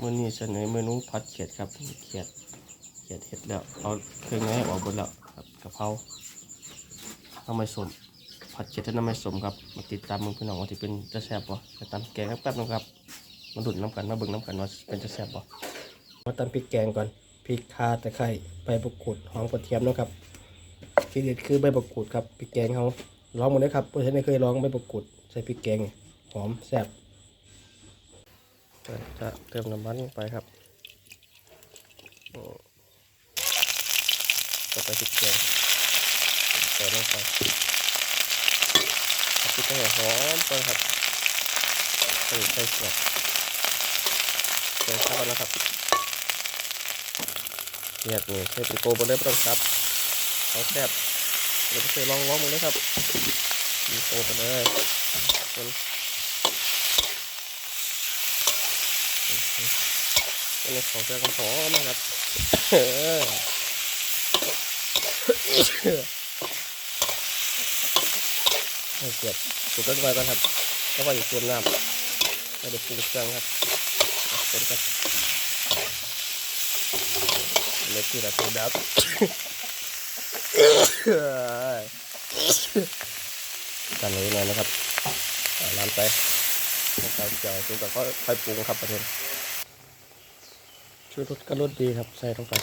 มื่อนี้เสนอเมนูผัดเขียดครับเขียดเขียดเห็ดแล้วเอาเครื่องในออกหมดแล้วครับกะเพราน้ำไมสมผัดเขียดที่น้ำไมสมครับมาติดตามมึงพี่น้องว่าที่เป็นจะแซ่บปะจะตำแกงแป๊บๆนะครับมาดุดน้ำกันมาเบิ่งน้ำกันว่าเป็นจะแซ่บปะมาตำพริกแกงก่อนพริกข่าตะไคร้ใบมะกรูดหอมกระเทียมนะครับที่เด็ดคือใบมะกรูดครับพริกแกงเขาลองหมดเลยครับเพราะฉันไม่เคยลองใบมะกรูดใส่พริกแกงหอมแซ่บ จะเติมน้ำมันไปครับก็ไปติดแกงใส่ลงไปเอาพริกให้หอมก่อนครับใส่ใส่เกลือใส่เข้ากันนะครับเนียดนี่ใส่เป็นโกบนเลยไม่ต้องครับเอาแซ่บเดี๋ยวไปลองลองมือเลยครับมีโกไปเลยมัน อันนี้ของเจ้ากันหอมนะครับเกียบสุกกันไว้ก่อนครับแล้วก็อยู่ตรียมน้ำแล้วเดี๋ยวปรุงเครื่องครับเป็นกันเล็กที่เราตัวดับกันเลยหน่อยนะครับเอาน้ำไปน้ำตาลเจียวสุกแล้วก็ค่อยปรุงครับประเด็น ช่วยรสก็รสดีครับ ใส่ลงไป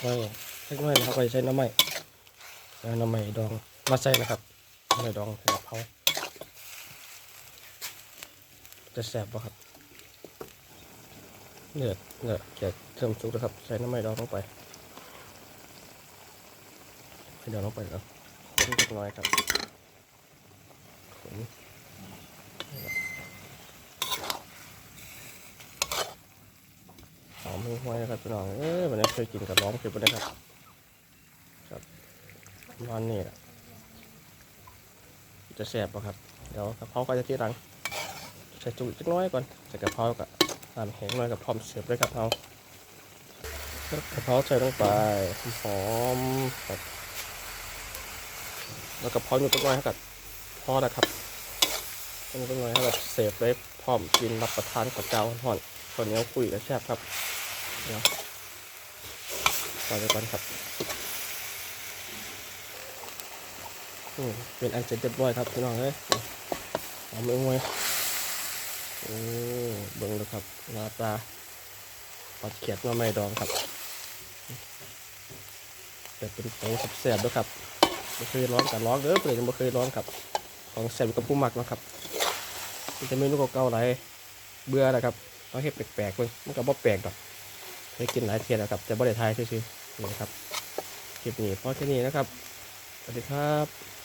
ไม่เล็กน้อยนะครับไปใช้น้ำใหม่น้ำใหม่ดองมาใส่นะครับน้ำใหม่ดองใส่กะเพราจะแสบป่ะครับเนื้อเนื้อแกะเทิมสุกนะครับ ใส่น้ำใหม่ดองลงไปให้ดองลงไปแล้วคนเล็กน้อยครับคน หอห้วยๆนะครับพี่น้อง เอ้ยวันนี้เคยกินกับร้องคือวันนี้ครับครับประมันนี่แหละจะแสบป่ะครับ เดี๋ยวกระเพราก็จะที่หลังใส่จุอีกน้อยก่อนใส่กระเพรากับน้ำแห้งหน่อยกับพร้อมเสิร์ฟเลยครับเอากระเพราใส่ลงไปหอมครับแล้วกระเพราอยู่ต้นไม้ให้กับพอแล้วครับต้นไม้ให้กับเสิร์ฟเลยพร้อมกินรับประทานกับเจ้าห่อนคนเนี้คุยกับแซ่บครับ เดี๋ยวต่อไปก่อนครับอืมเป็นอันเสร็จเรียบร้อยครับพี่น้องเอ้ยเอามือไว้โอ้เบิ่งเลยครับหน้าตาปัดเขียดมาไม่ดองครับแต่เป็นของแสบๆด้วยครับไม่เคยร้องแต่ร้องเด้อเปล่ยังไม่เคยร้องครับ ของแสบกับผู้หมักนะครับมันจะเมนูเก่าๆไรเบื่อแล้วครับเอาเห็ดแปลกๆเลยมันก็บ่แปลกดอก ได้กินหลายเทียแล้วครับแต่บ่ไทายซื่อๆนี่ครับคลิปนี้พอแค่นี้นะครับ สวัสดีครับ